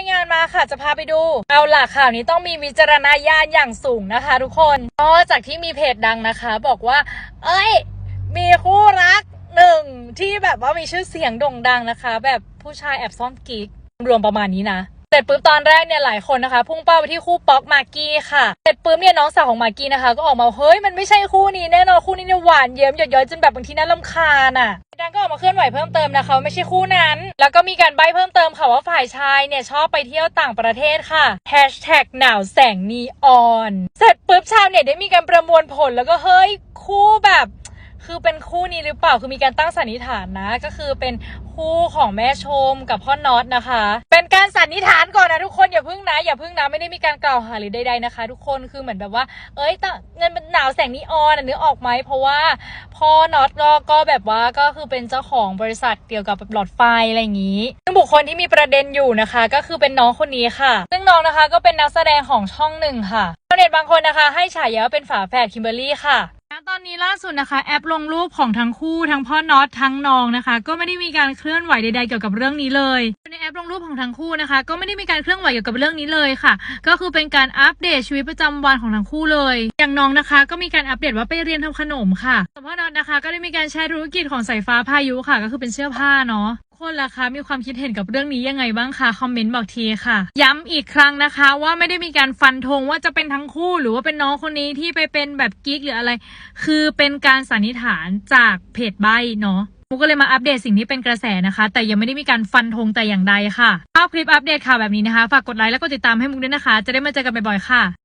ายงานมาค่ะจะพาไปดู เอาล่ะข่าวนี้ต้องมีวิจารณญาณอย่างสูงนะคะ ทุกคนเพราะจากที่มีเพจดังนะคะ บอกว่า เอ้ย มีคู่รักหนึ่งที่แบบว่ามีชื่อเสียงโด่งดังนะคะ แบบผู้ชายแอบซ่อนกิ๊กรวมประมาณนี้นะ เสร็จปุ๊บตอนแรกเนี่ยหลายคนนะคะพุ่งเป้าไปที่คู่ป๊อกมากกี้ค่ะเสร็จปุ๊บเนี่ยน้องสาวของมากกี้นะคะ ก็ออกมาเฮ้ยมันไม่ใช่คู่นี้แน่นอนคู่นี้เนี่ยหวานเยิ้มหยดย้อยจนแบบบางทีน่ารำคาญอะดังก็ออกมาเคลื่อนไหวเพิ่มเติมนะคะว่าไม่ใช่คู่นั้น แล้วก็มีการใบ้เพิ่มเติมค่ะว่าฝ่ายชายเนี่ยชอบไปเที่ยวต่างประเทศค่ะแฮชแท็กหนาวแสงนีออน เสร็จปุ๊บชาวเน็ตได้มีการประมวลผลแล้วก็เฮ้ยคู่ คือเป็นคู่นี้หรือเปล่าคือมีการตั้งสันนิษฐานนะ ก็คือเป็นคู่ของแม่ชมกับพ่อน็อตนะคะ เป็นการสันนิษฐานก่อนนะทุกคนอย่าพึ่งนะอย่าพึ่งนะไม่ได้มีการกล่าวหาหรือใดๆนะคะ ทุกคนคือเหมือนแบบว่า เอ้ยเงินมันหนาวแสงนีออนอะนึกออกไหมเพราะว่าพ่อน็อตก็ก็แบบว่าก็คือเป็นเจ้าของบริษัทเกี่ยวกับหลอดไฟอะไรอย่างนี้ซึ่งบุคคลที่มีประเด็นอยู่นะคะ ก็คือเป็นน้องคนนี้ค่ะ ซึ่งน้องนะคะก็เป็นนักแสดงของช่องหนึ่งค่ะชาวเน็ตบางคนนะคะ ให้ฉายาว่าเป็นฝาแฝดคิมเบอรรี่ค่ะ ตอนนี้ล่าสุดนะคะ แอปลงรูปของทั้งคู่ทั้งพ่อน็อตทั้งน้องนะคะ ก็ไม่ได้มีการเคลื่อนไหวใดๆเกี่ยวกับเรื่องนี้เลยในแอปลงรูปของทั้งคู่นะคะ ก็ไม่ได้มีการเคลื่อนไหวเกี่ยวกับเรื่องนี้เลยค่ะ ก็คือเป็นการอัปเดตชีวิตประจำวันของทั้งคู่เลย อย่างน้องนะคะ ก็มีการอัปเดตว่าไปเรียนทำขนมค่ะส่วนพ่อน็อตนะคะ ก็ได้มีการแชร์ธุรกิจของสายฟ้าพายุค่ะ ก็คือเป็นเสื้อผ้าเนาะ คนล่ะคะมีความคิดเห็นกับเรื่องนี้ยังไงบ้างคะคอมเมนต์บอกทีค่ะ ย้ำอีกครั้งนะคะ ว่าไม่ได้มีการฟันธงว่าจะเป็นทั้งคู่หรือว่าเป็นน้องคนนี้ที่ไปเป็นแบบกิ๊กหรืออะไร คือเป็นการสันนิษฐานจากเพจใบเนาะมุกก็เลยมาอัปเดตสิ่งที่เป็นกระแสนะคะ แต่ยังไม่ได้มีการฟันธงแต่อย่างใดค่ะชอบคลิปอัปเดตข่าวแบบนี้นะคะ ฝากกดไลค์และกดติดตามให้มุกด้วยนะคะ จะได้มาเจอกันบ่อยๆค่ะ